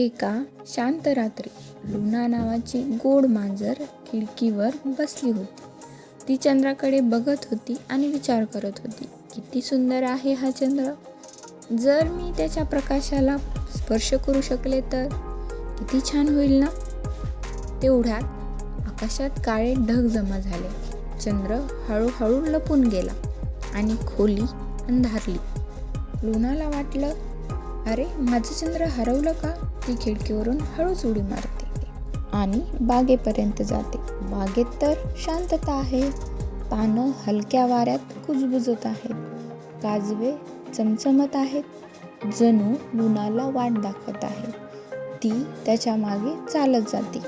एका शांत रात्री लुना नावाची गोड मांजर खिडकीवर बसली होती. ती चंद्राकडे बघत होती आणि विचार करत होती किती सुंदर आहे हा चंद्र. जर मी त्याच्या प्रकाशाला स्पर्श करू शकले तर किती छान होईल ना? तेवढ्यात आकाशात काळे ढग जमा झाले. चंद्र हळूहळू लपून गेला आणि खोली अंधारली. लुनाला वाटलं अरे माझं चंद्र हरवलं का? ती खिडकीवरून हळूच उडी मारते. आणि बागेपर्यंत जाते. बागेत तर शांतता आहे. पानं हलक्या वाऱ्यात कुजबुजत आहेत. काजवे चमचमत आहेत. जणू लुणाला वाट दाखवत आहे. ती त्याच्यामागे चालत जाते.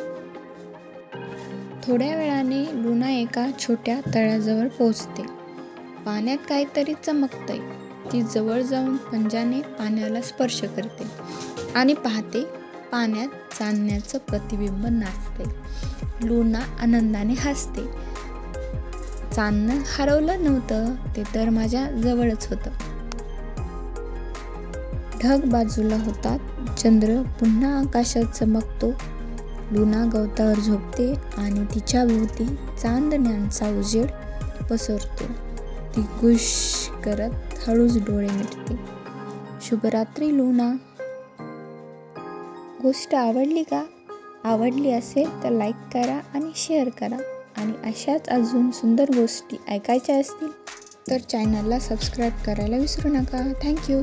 थोड्या वेळाने लुना एका छोट्या तळ्याजवळ पोहोचते. पाण्यात काहीतरी चमकतंय. ती जवळ जाऊन पंजाने पाण्याला स्पर्श करते आणि पाहते पाण्यात चांदण्याचं प्रतिबिंब नाचते लुना आनंदाने हसते. चांदणं हरवलं नव्हतं ते तर माझ्या जवळच होतं. ढग बाजूला होतात चंद्र पुन्हा आकाशात चमकतो. लुना गवतावर झोपते आणि तिच्या भोवती चांदण्यांचा उजेड पसरतो. ती गुश करत हळूच डोळे मिटते शुभरात्री लुना. गोष्ट आवडली का? आवडली असेल तर लाईक करा आणि शेअर करा. आणि अशाच अजून सुंदर गोष्टी ऐकायच्या असतील तर चॅनलला सबस्क्राईब करायला विसरू नका. थँक्यू